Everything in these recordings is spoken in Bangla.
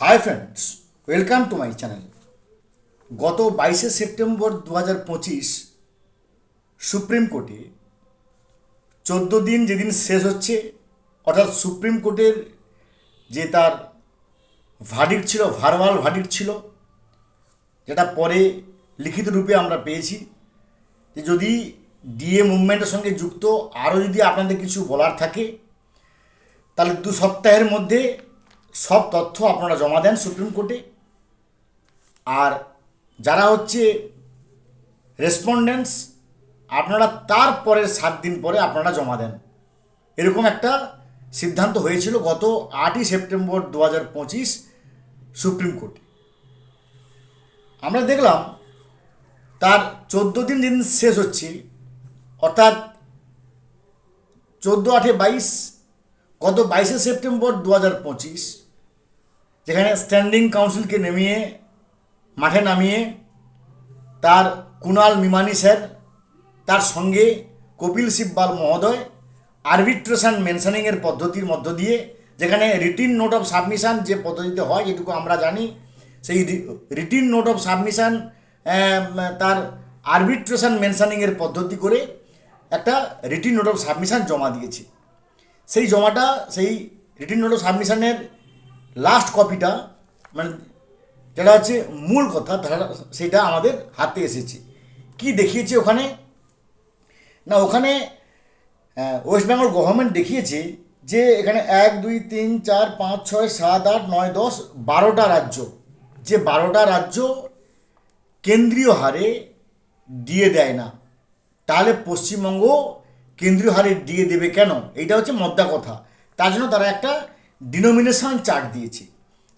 Hi friends welcome to my channel গত বাইশে সেপ্টেম্বর দু হাজার পঁচিশ সুপ্রিম কোর্টে চোদ্দ দিন যেদিন শেষ হচ্ছে, অর্থাৎ সুপ্রিম কোর্টের যে তার ভার্ডিক্ট ছিল ভারবাল ভার্ডিক্ট ছিল, যেটা পরে লিখিত রূপে আমরা পেয়েছি, যে যদি ডিএ মুভমেন্টের সঙ্গে যুক্ত, আরও যদি আপনাদের কিছু বলার থাকে, তাহলে দু সপ্তাহের মধ্যে সব তথ্য আপনারা জমা দেন সুপ্রিম কোর্টে। আর যারা হচ্ছে রেসপন্ডেন্টস আপনারা তারপরের সাত দিন পরে আপনারা জমা দেন। এরকম একটা সিদ্ধান্ত হয়েছিল গত আটই সেপ্টেম্বর দু হাজার পঁচিশ সুপ্রিম কোর্টে। আমরা দেখলাম তার চোদ্দ দিন দিন শেষ হচ্ছে, অর্থাৎ চোদ্দ আঠে বাইশ, গত বাইশে সেপ্টেম্বর দু হাজার পঁচিশ যেখানে স্ট্যান্ডিং কাউন্সিলকে নেমিয়ে, মাঠে নামিয়ে, তার কুণাল মিমানি স্যার, তার সঙ্গে কপিল সিব্বাল মহোদয় আরবিট্রেশন মেনশনিংয়ের পদ্ধতির মধ্য দিয়ে, যেখানে রিটিন নোট অফ সাবমিশন যে পদ্ধতিতে হয়, যেটুকু আমরা জানি, সেই রিটিন নোট অফ সাবমিশন তার আরবিট্রেশন মেনশনিংয়ের পদ্ধতি করে একটা রিটিন নোট অফ সাবমিশন জমা দিয়েছে। সেই জমাটা, সেই রিটিন নোট অফ সাবমিশনের লাস্ট কপিটা মানে যেটা হচ্ছে মূল কথা, তারা সেটা আমাদের হাতে এসেছে। কি দেখিয়েছে ওখানে? না, ওখানে ওয়েস্ট বেঙ্গল গভর্নমেন্ট দেখিয়েছে যে এখানে এক, দুই, তিন, চার, পাঁচ, ছয়, সাত, আট, নয়, দশ, বারোটা রাজ্য, যে বারোটা রাজ্য কেন্দ্রীয় হারে দিয়ে দেয় না। তাহলে পশ্চিমবঙ্গ কেন্দ্রীয় হারে দিয়ে দেবে কেন? এইটা হচ্ছে মদ্দা কথা। তার জন্য তারা একটা ডিনোমিনেশন চার্ট দিয়েছে।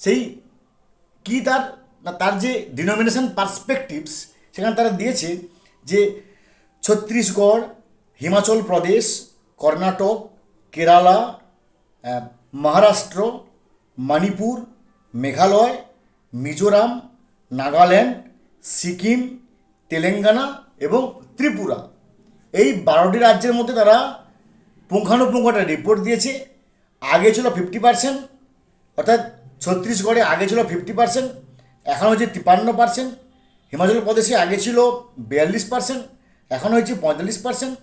সেই কি তার তার যে ডিনোমিনেশন পার্সপেকটিভস সেখানে তারা দিয়েছে যে ছত্তিশগড়, হিমাচল প্রদেশ, কর্ণাটক, কেরালা মহারাষ্ট্র, মণিপুর, মেঘালয়, মিজোরাম, নাগাল্যান্ড, সিকিম, তেলেঙ্গানা এবং ত্রিপুরা। এই বারোটি রাজ্যের মধ্যে তারা পুঙ্খানুপুঙ্খ একটা রিপোর্ট দিয়েছে। আগে ছিল ফিফটি পার্সেন্ট অর্থাৎ ছত্তিশগড়ে আগে ছিল ফিফটি পার্সেন্ট এখন হয়েছে তিপান্ন পার্সেন্ট হিমাচল প্রদেশে আগে ছিল বিয়াল্লিশ পার্সেন্ট এখন হয়েছে পঁয়তাল্লিশ পার্সেন্ট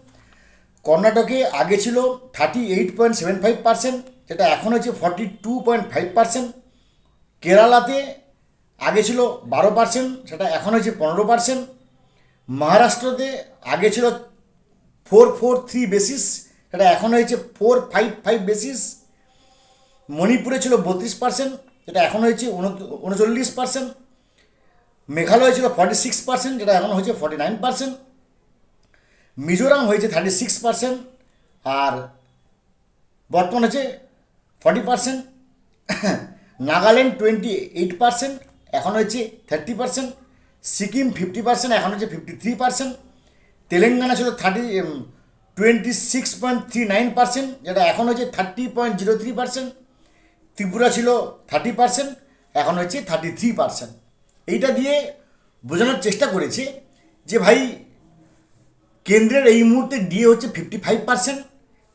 কর্ণাটকে আগে ছিল thirty eight point seven five percent যেটা এখন হচ্ছে forty two point five percent কেরালাতে আগে ছিল বারো পার্সেন্ট সেটা এখন হয়েছে পনেরো পার্সেন্ট মহারাষ্ট্রতে আগে ছিল ফোর ফোর থ্রি বেসিস সেটা এখন হয়েছে ফোর ফাইভ ফাইভ বেসিস মণিপুরে ছিল বত্রিশ পার্সেন্ট যেটা এখন হয়েছে উনচল্লিশ পার্সেন্ট মেঘালয় ছিল ফর্টি সিক্স পার্সেন্ট যেটা এখন হয়েছে ফর্টি নাইন পার্সেন্ট মিজোরাম হয়েছে থার্টি সিক্স পার্সেন্ট আর বর্তমান হচ্ছে forty percent Nagaland twenty eight percent এখন হয়েছে thirty percent Sikkim fifty percent এখন হচ্ছে ফিফটি থ্রি পার্সেন্ট তেলেঙ্গানা ছিল thirty twenty six point three nine percent যেটা এখন হচ্ছে thirty point zero three percent Tripura ছিল থার্টি পার্সেন্ট এখন হচ্ছে থার্টি থ্রি পার্সেন্ট এইটা দিয়ে বোঝানোর চেষ্টা করেছে যে ভাই, কেন্দ্রের এই মুহূর্তে ডিএ হচ্ছে ফিফটি ফাইভ পার্সেন্ট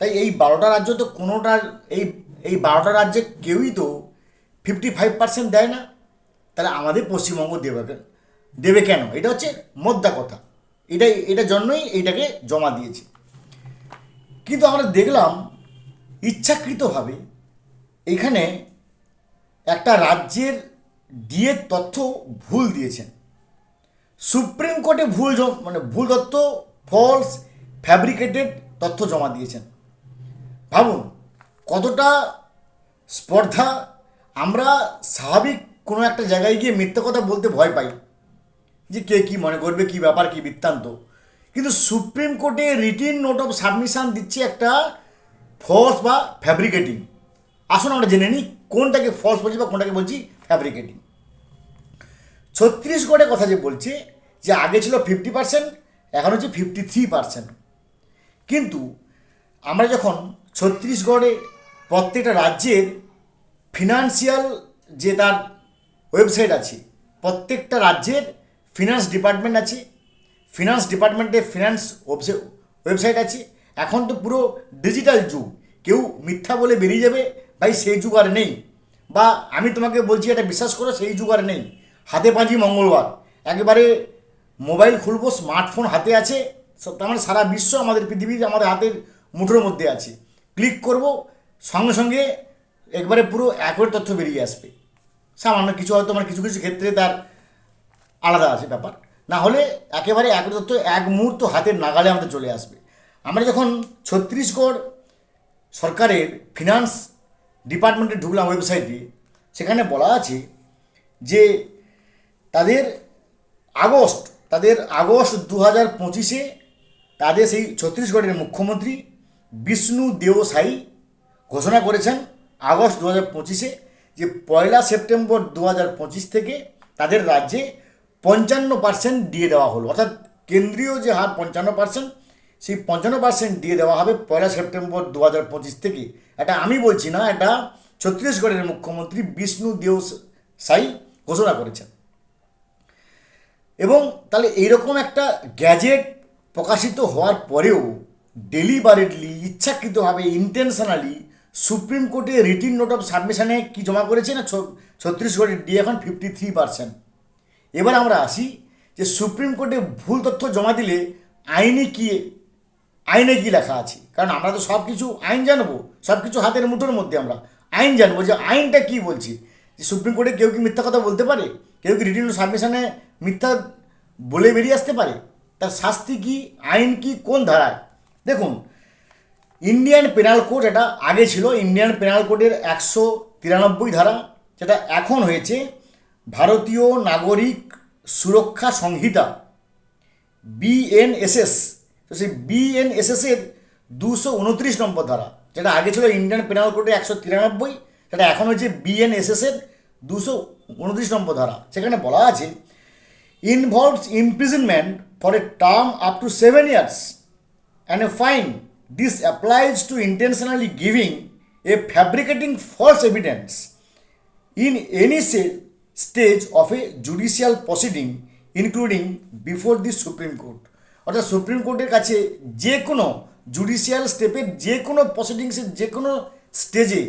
তাই এই বারোটা রাজ্য তো কোনোটার, এই এই বারোটা রাজ্যে কেউই তো ফিফটি ফাইভ পার্সেন্ট দেয় না। তাহলে আমাদের পশ্চিমবঙ্গ দেবে দেবে কেন? এটা হচ্ছে মোদ্দা কথা। এটাই এটার জন্যই এইটাকে জমা দিয়েছে। কিন্তু আমরা দেখলাম ইচ্ছাকৃতভাবে এখানে একটা রাজ্যের ডিএর তথ্য ভুল দিয়েছেন। সুপ্রিম কোর্টে ভুল মানে ভুল তথ্য ফলস ফ্যাব্রিকেটেড তথ্য জমা দিয়েছেন। ভাবুন, কতটা স্পর্ধা আমরা স্বাভাবিক কোনো একটা জায়গায় গিয়ে মিথ্যে কথা বলতে ভয় পাই, যে কে কী মনে করবে, কী ব্যাপার, কী বৃত্তান্ত। কিন্তু সুপ্রিম কোর্টে রিটিন নোট অফ সাবমিশন দিচ্ছে একটা ফলস বা ফ্যাব্রিকেটিং আসুন আমরা জেনে নিই কোনটাকে ফলস বলছি বা কোনটাকে বলছি ফ্যাব্রিকেটিং ছত্তিশগড়ের কথা যে বলছে, যে আগে ছিল ফিফটি পার্সেন্ট এখন হচ্ছে ফিফটি থ্রি পার্সেন্ট কিন্তু আমরা যখন ছত্তিশগড়ে প্রত্যেকটা রাজ্যের ফিনান্সিয়াল যে তার ওয়েবসাইট আছে, প্রত্যেকটা রাজ্যের ফিনান্স ডিপার্টমেন্ট আছে ফিনান্স ডিপার্টমেন্টে ফিনান্স ওয়েবসাইট আছে, এখন তো পুরো ডিজিটাল যুগ। কেউ মিথ্যা বলে বেরিয়ে যাবে ভাই, সেই যুগ আর নেই। বা আমি তোমাকে বলছি, এটা বিশ্বাস করো, সেই যুগ আর নেই। হাতে পাঁজি মঙ্গলবার। একেবারে মোবাইল খুলবো, স্মার্টফোন হাতে আছে তার মানে সারা বিশ্ব আমাদের পৃথিবীর, আমাদের হাতের মুঠোর মধ্যে আছে। ক্লিক করব, সঙ্গে সঙ্গে একবারে পুরো একর তথ্য বেরিয়ে আসবে। সামান্য কিছু হয়তো আমার কিছু কিছু ক্ষেত্রে তার আলাদা আছে ব্যাপার। না হলে একেবারে এক তথ্য এক মুহূর্ত হাতের নাগালে আমাদের চলে আসবে। আমরা যখন ছত্তিশগড় সরকারের ফিনান্স ডিপার্টমেন্টে ঢুকলাম ওয়েবসাইটে সেখানে বলা আছে যে তাদের আগস্ট তাদের আগস্ট দু হাজার পঁচিশে তাদের সেই ছত্তিশগড়ের মুখ্যমন্ত্রী বিষ্ণু দেও সাই ঘোষণা করেছেন আগস্ট দু হাজার পঁচিশে যে পয়লা সেপ্টেম্বর দু হাজার পঁচিশ থেকে তাদের রাজ্যে পঞ্চান্ন পার্সেন্ট দিয়ে দেওয়া হলো। অর্থাৎ কেন্দ্রীয় যে হার পঞ্চান্ন পার্সেন্ট সেই পঞ্চান্ন পার্সেন্ট দিয়ে দেওয়া হবে পয়লা সেপ্টেম্বর দু হাজার পঁচিশ থেকে। এটা আমি বলছি না, এটা ছত্তিশগড়ের মুখ্যমন্ত্রী বিষ্ণু দেও সাই ঘোষণা করেছেন। এবং তাহলে এইরকম একটা গ্যাজেট প্রকাশিত হওয়ার পরেও ডেলিভারেটলি ইচ্ছাকৃতভাবে intentionally supreme court written note of সাবমিশনে কি জমা করেছে না ছত্তিশগড়ের ডি এখন ফিফটি থ্রি পার্সেন্ট এবার আমরা আসি যে সুপ্রিম কোর্টে ভুল তথ্য জমা দিলে আইনি কি আইনে কি লেখা আছে? কারণ আমরা তো সব কিছু আইন জানব সব কিছু হাতের মুঠোর মধ্যে আমরা। আইন জানব যে আইনটা কি বলছে? যে সুপ্রিম কোর্টে কেউ কি মিথ্যা কথা বলতে পারে? কেউ কি রিটিন সাবমিশনে মিথ্যা বলে বেরিয়ে আসতে পারে? তার শাস্তি কি? আইন কি? কোন ধারায়? দেখুন, ইন্ডিয়ান পেনাল কোড এটা আগে ছিল, ইন্ডিয়ান পেনাল কোডের একশো তিরানব্বই ধারা, যেটা এখন হয়েছে ভারতীয় নাগরিক সুরক্ষা সংহিতা, বিএনএসএস। তো সেই বিএনএসএসের দুশো উনত্রিশ নম্বর ধারা, যেটা আগে ছিল ইন্ডিয়ান পেনাল কোর্টে একশো তিরানব্বই, সেটা এখন হচ্ছে বিএনএসএসের দুশো উনত্রিশ নম্বর ধারা। সেখানে বলা আছে involves imprisonment for a term up to seven years and a fine this applies to intentionally giving a fabricating false evidence in any say stage of a judicial proceeding including before the supreme court অর্থাৎ সুপ্রিম কোর্টের কাছে যে কোনো জুডিশিয়াল স্টেপের যে কোনো প্রসিডিংসের যে কোনো স্টেজে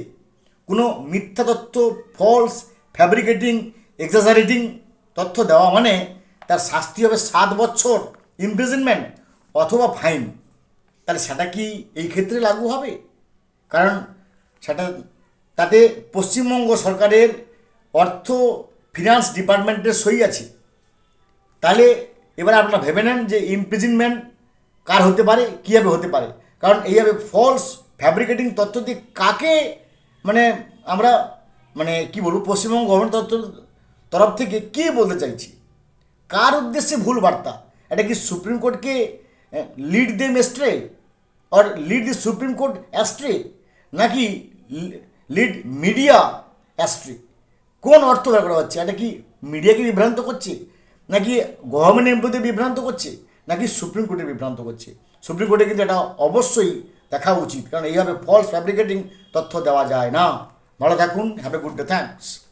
কোনো মিথ্যা তথ্য ফলস ফ্যাব্রিকেটিং এক্সাজারেটিং তথ্য দেওয়া মানে তার শাস্তি হবে সাত বছর ইমপ্রিজনমেন্ট অথবা ফাইন তাহলে সেটা কি এই ক্ষেত্রে লাগু হবে? কারণ সেটা তাতে পশ্চিমবঙ্গ সরকারের অর্থ ফিনান্স ডিপার্টমেন্টের সই আছে। তাহলে এবার আপনারা ভেবে নেন যে ইমপ্রিজনমেন্ট কার হতে পারে, কীভাবে হতে পারে। কারণ এইভাবে ফলস ফ্যাব্রিকেটিং তথ্য দিয়ে কাকে মানে আমরা মানে কি বলব, পশ্চিমবঙ্গ গভর্নমেন্ট তথ্য তরফ থেকে কে বলতে চাইছি? কার উদ্দেশ্যে ভুল বার্তা? এটা কি সুপ্রিম কোর্টকে lead them astray or lead the supreme court astray নাকি লিড মিডিয়া অ্যাস্ট্রে কোন অর্থ ব্যবহার করা হচ্ছে? এটা কি মিডিয়াকে বিভ্রান্ত করছে? নাকি গভর্নমেন্ট এমপ্লয়ীদের বিভ্রান্ত করছে? নাকি সুপ্রিম কোর্টে বিভ্রান্ত করছে? সুপ্রিম কোর্টে কিন্তু এটা অবশ্যই দেখা উচিত। কারণ এইভাবে ফলস ফ্যাব্রিকেটিং তথ্য দেওয়া যায় না। ভালো থাকুন। Have a good day thanks